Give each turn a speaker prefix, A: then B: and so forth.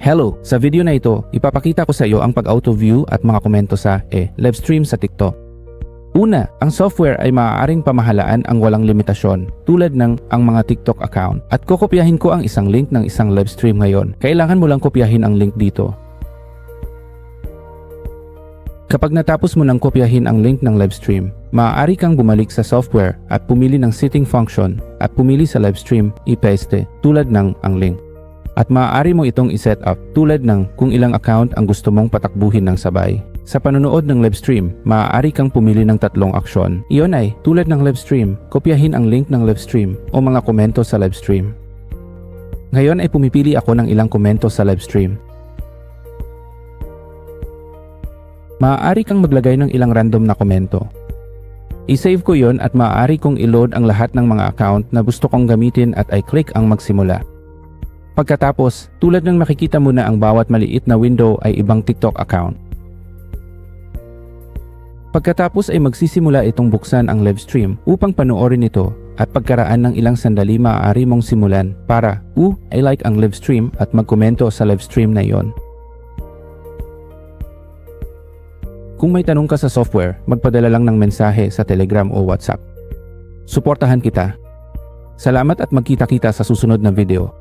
A: Hello! Sa video na ito, ipapakita ko sa iyo ang pag-auto view at mga komento sa e live stream sa TikTok. Una, ang software ay maaaring pamahalaan ang walang limitasyon tulad ng ang mga TikTok account. At kokopyahin ko ang isang link ng isang live stream ngayon. Kailangan mo lang kopyahin ang link dito. Kapag natapos mo nang kopyahin ang link ng live stream, maaari kang bumalik sa software at pumili ng setting function at pumili sa live stream, ipaste tulad ng ang link. At maaari mo itong iset up tulad ng kung ilang account ang gusto mong patakbuhin ng sabay. Sa panonood ng live stream, maaari kang pumili ng tatlong aksyon. Iyon ay, tulad ng live stream, kopyahin ang link ng live stream o mga komento sa live stream. Ngayon ay pumipili ako ng ilang komento sa live stream. Maaari kang maglagay ng ilang random na komento. I-save ko yon at maaari kong i-load ang lahat ng mga account na gusto kong gamitin at i click ang magsimula. Pagkatapos, tulad ng makikita mo na ang bawat maliit na window ay ibang TikTok account. Pagkatapos ay magsisimula itong buksan ang live stream upang panoorin ito at pagkaraan ng ilang sandali maaari mong simulan para, uh, I like ang live stream at magkomento sa live stream na iyon. Kung may tanong ka sa software, magpadala lang ng mensahe sa Telegram o WhatsApp. Suportahan kita. Salamat at magkita-kita sa susunod na video.